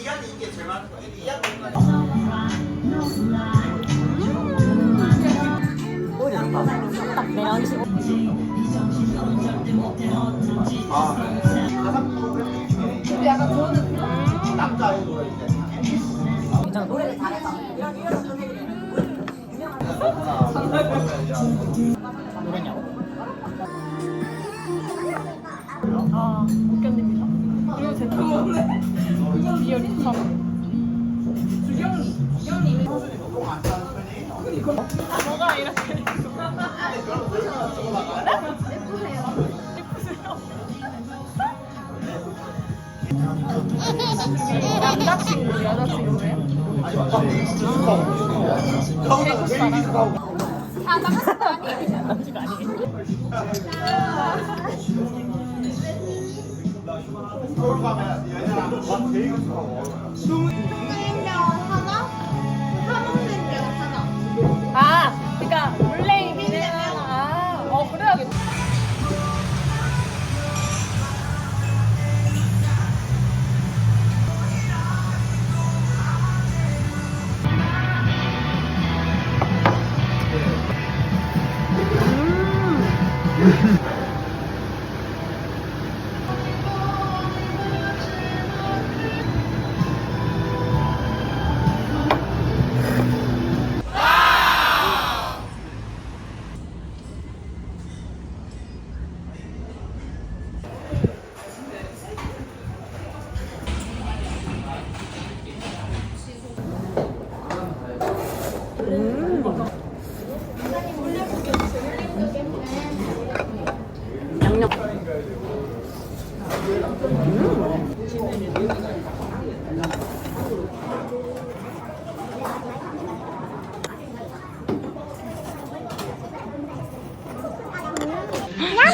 이안이 이게 제일 많은 거야. 아, 웃겼습니다. 그리고 제 또, 비열 2천 뭐가 이렇게. 남자친구, 여자친구예요? 태국 사람. 아, 남자친구 아니에요? 남자친구 아니에요? 아,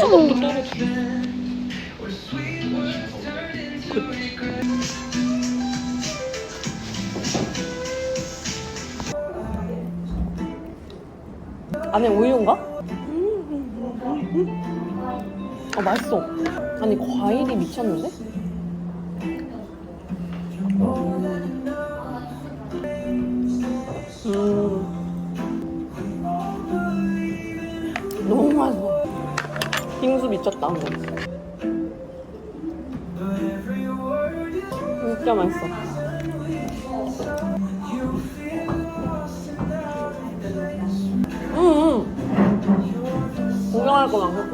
소금도 떨어져. 안에 우유인가? 아 맛있어. 아니 과일이 미쳤는데? 빙수 미쳤다. 진짜 맛있어. 응, 응. 구경할 거 많겠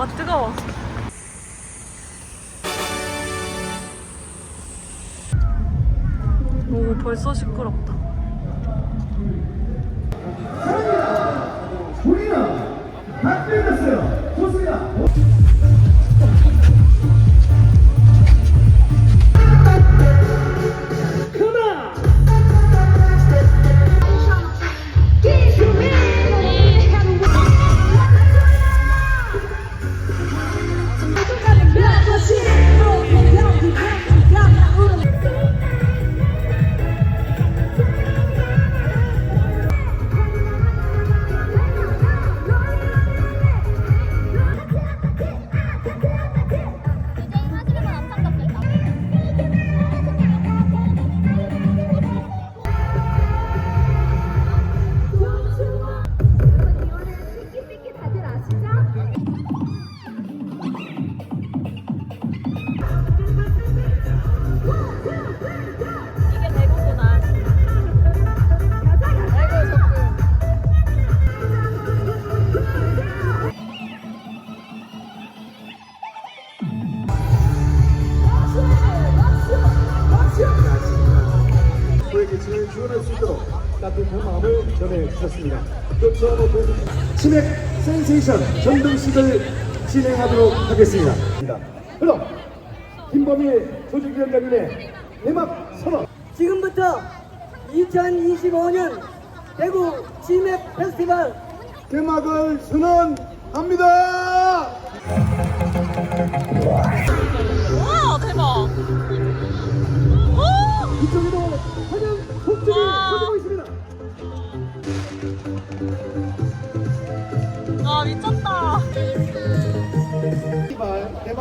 아 뜨거워. 오 벌써 시끄럽다. 우리는 다 끝났어요. 좋습니 주셨습니다. 치맥 센세이션 전등식을 진행하도록 하겠습니다. 그럼 김범희 조직위원장님의 개막 선언 지금부터 2025년 대구 치맥 페스티벌 개막을 선언합니다.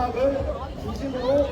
페스티벌 개막을 진심으로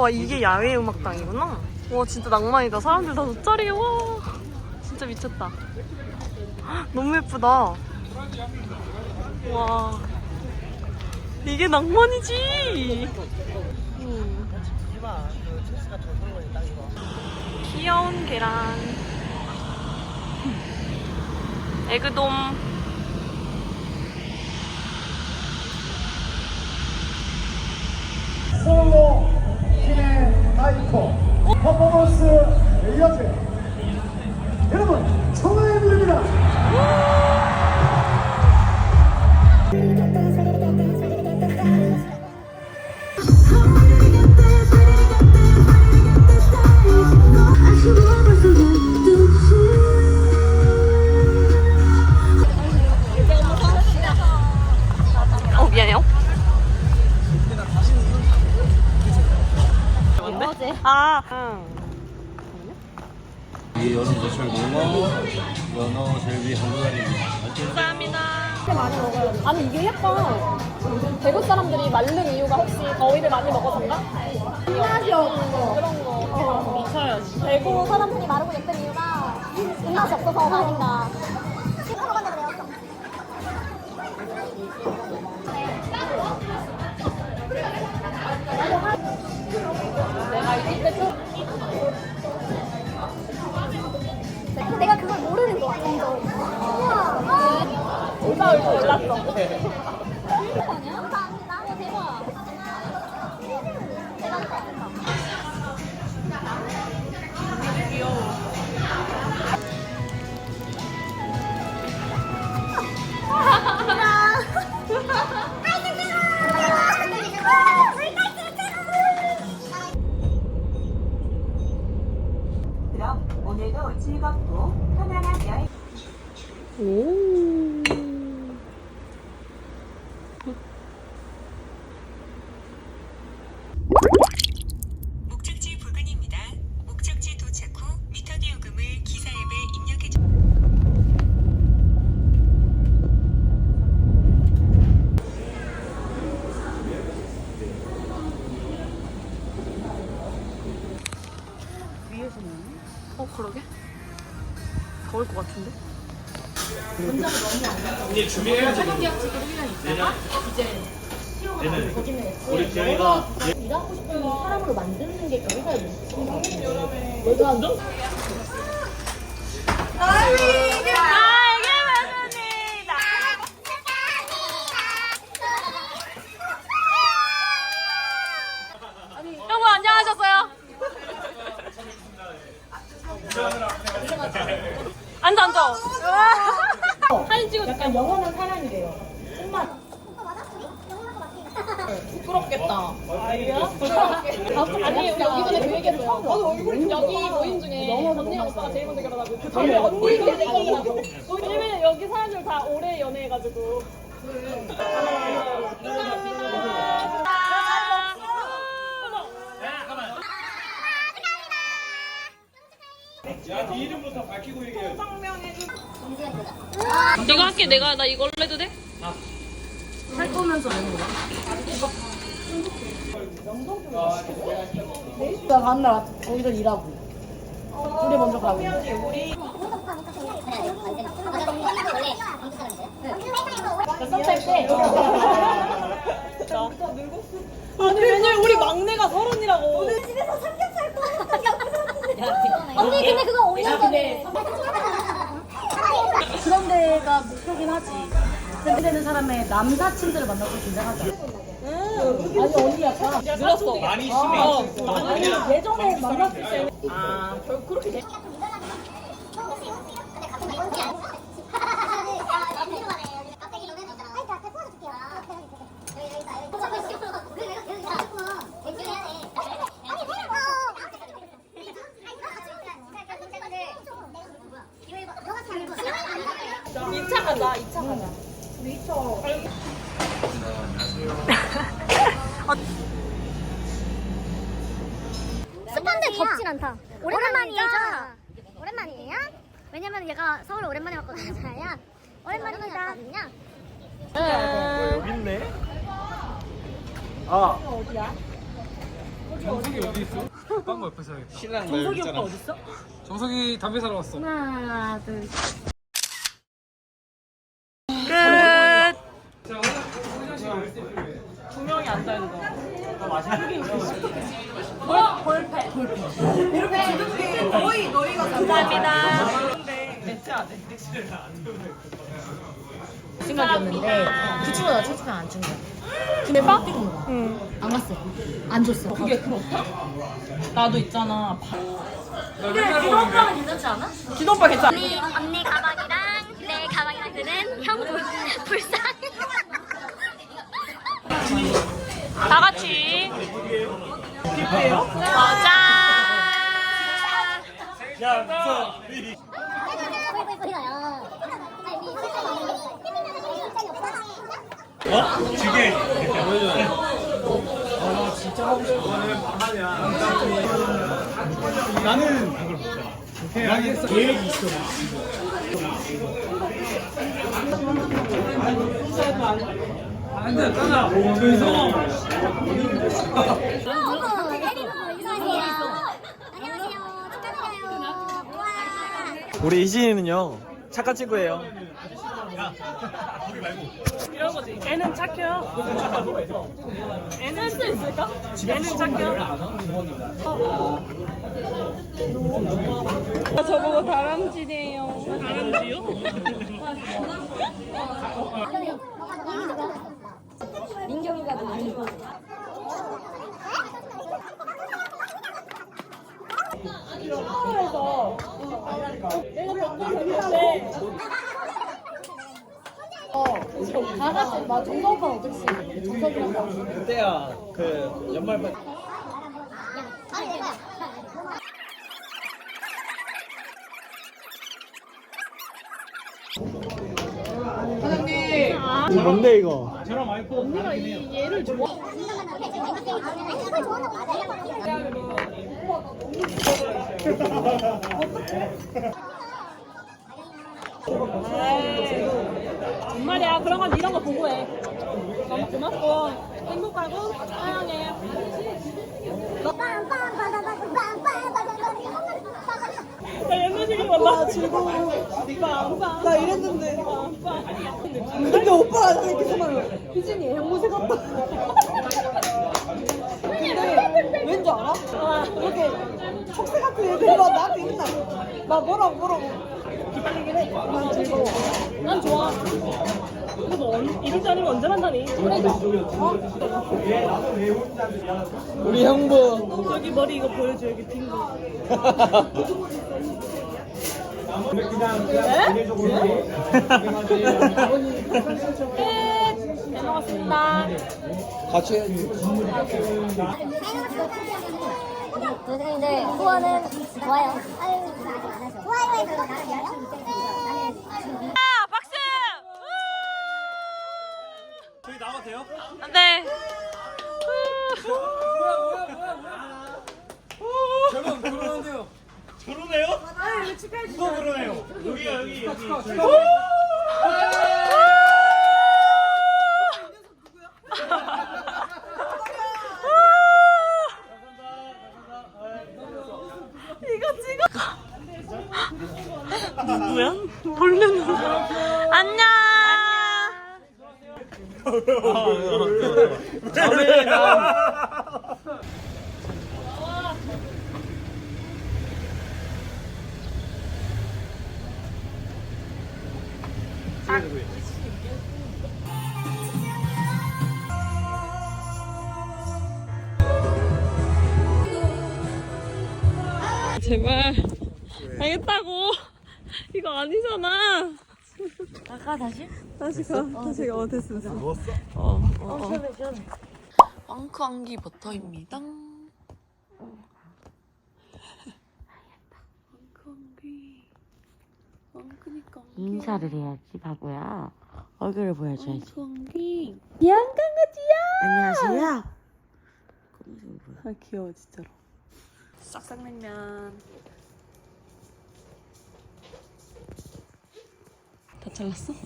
와 이게 야외 음악당이구나. 와 진짜 낭만이다. 사람들 다 돗자리에 와. 진짜 미쳤다. 너무 예쁘다. 와. 이게 낭만이지. 음. 귀여운 계란. 에그돔. 아이콘 퍼포먼스 연대 여러분 청하의 무대입니다 이 여름 제철 농어, 연어, 젤비, 한국안입니다. 감사합니다 많이 먹어요. 아니 이게 약간 대구 사람들이 마른 이유가 혹시 더위를 많이 먹어서인가? 입맛이 없어. 그런 거. 어. 미쳐야지. 대구 사람들이 마르고 예쁜 이유가 입맛이 없어서 아닌가. 내가 이길 때 좀. Ooh. 일하고 싶은 사람으로 만드는 게 여기가 있는 내가 아 여러분 안녕하셨어요? 앉아 앉아. 사진 찍어. 약간 영원한 사랑이래요. 정말. 부끄럽겠다. 아니야? 아니, 우리 이번에 그 얘기했어요. 여기 모임 중에 언니랑 오빠가 제일 먼저 결혼하고 그 다음에 언니가 결혼하고. 왜냐면 여기 사람들 다 오래 연애해가지고. 내가 할게. 내가 나 이걸로 해도 돼? 나 다음 날 거기서 일하고. 둘이 먼저 가고. 썸탈 때. 아니 왜냐면 우리 막내가 서른이라고. 언니 근데 그거 5년 전에 그런 데가 목표긴 하지. 근데 되는 사람의 남사친들을 만나서 긴장하지 않아. 아니 언니 약간 늘었어. 많이 심해. 아니 예전에 만났을 때. 아결 그렇게 돼. 너가 2차 가자. 2차 가자. 습한데 덥진 않다. 오랜만이죠? 오랜만이에요? 왜냐면 얘가 서울 오랜만에 왔거든요. 자야. 오랜만입니다. 여기 있네. 아. 정석이 어디 있어? 딴거 옆에서 해야겠다. 신랑 나 여기 있잖아. 정석이 담배 사러 왔어. 하나, 둘, 끝. 생각이었는데 그 친구가 나 채팅을 안준 거야. 근데 빡 거야. 안 갔어. 안 줬어. 그게 그렇다? 나도 있잖아. 근데 기도 오빠는 괜찮지 않아? 기도 오빠 괜찮아. 언니, 언니 가방 데. 실장이 없어. 어? 지게. 나는. 나는 계획이 있어. 안녕하세요. 축하드려요. 우와. 우리 이진이는요 착한 친구예요. 이런 거지. 애는 착해요. 애는 수 있을까? 애는 착해요. 저보고 다람쥐네요. 다람쥐요? 민경이가 누구? 다 같이 나 정석 오빠 어땠어? 정석이랑 나 그때야 그 연말 파 내가. 이거 뭔데 이거? 언니가 이 얘를 좋아. 맞아요? 정말이야. 그런 건 이런 거 보고 해. 너무 고맙고 행복하고 사랑해. 나옛 날 생각 나 즐거워. 나 이랬는데. 근데 오빠가 나한테 계속 말해. 희진이 앵무새 같다. 근데 왠지 알아? 이렇게 촉새 같은 애들이 막 나한테 있나? 막 뭐라고 뭐라고 기다리긴 해. 난 즐거워. 난 좋아. 뭐 언- 이럴 때 아니면 언제 만나니? 우리 형부. 여기 머리 이거 보여줘 여기 빈 거. 끝. 잘 먹었습니다. 같이 해야지. 선생님들 후원은 좋아요. 아유, 나 아직 안 하죠. 좋아요에 별로 나를 위하여? 나는 아, 박수! 저희 나와도 돼요? 네. 결혼 결혼한대요. 결혼해요? 누가 결혼해요? 여기요 여기 여기. 누구야? 모르는 안녕. 제발. 알겠다고. 이거 아니잖아. 아까 다시? 다시 가. 다시 가. 어, 됐어. 됐어. 누웠어? 어, 어, 어. 시원해 시원해. 앙크 안기 버터입니다 앙크 안기 앙크니까 인사를 해야지 바보야. 얼굴을 보여줘야지. 앙크 안기 안녕하세요. 아 귀여워 진짜로. 싹싹냉면. 다 잘랐어?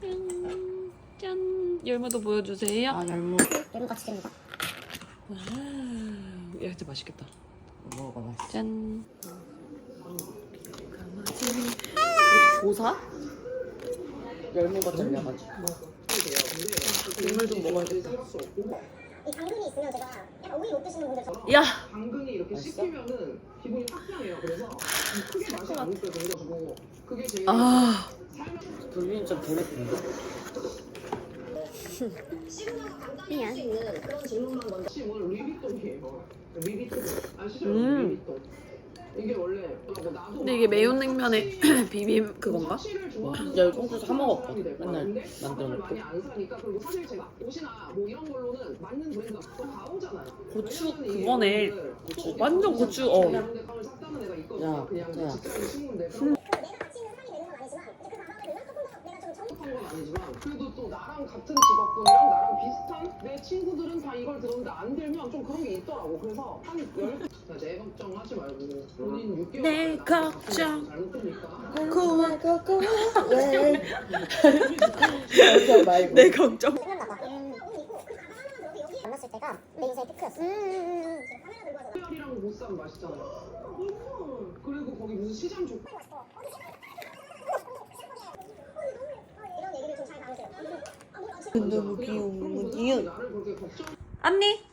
짠, 짠. 열매도 보여주세요. 아 열무. 이런 같이 됩니다. 야 진짜 맛있겠다. 먹어봐 짠. 강아지 조사? 열무가 잘려가지고 국물 좀 먹어야겠다 이 당근이 있으면 제가 약간 오이 못 드시는 분들 저야 당근이 이렇게 씹히면은 기분이 확 상해요. 그래서 크게 맛이 안 느껴져가지고 그게 제일 아, 좀 미안. 아시죠? 음. 이게 원래 뭐 나도 근데 이게 매운 냉면에 비빔 그건가? 사실을 좋아하는 야, 이거 콩국수 사 거야. 맨날 만들어 먹고. 뭐. 고추 그거네. 또 완전 고추, 어. 야, 그냥 야. 이제 그 그래도 또 나랑 같은 직업군이랑 나랑 비슷한 내 친구들은 다 이걸 들었는데 안 들면 좀 그런 게 있더라고 그래서 한 열... 내 걱정하지 말고 본인 6개월 내 걱정. 잘못되니까 내 걱정. 생각나봐. 음. 옷 입고 그 만났을 때가 내 인생의 피크였어. 음, 음, 음. 혈이랑 보쌈 맛있잖아요 음, 그리고 거기 무슨 시장. 어디 생각- 이런 얘기를 좀 잘 나누세요. 아, 너무 귀여워. 귀여워. 나를 그렇게 걱정 언니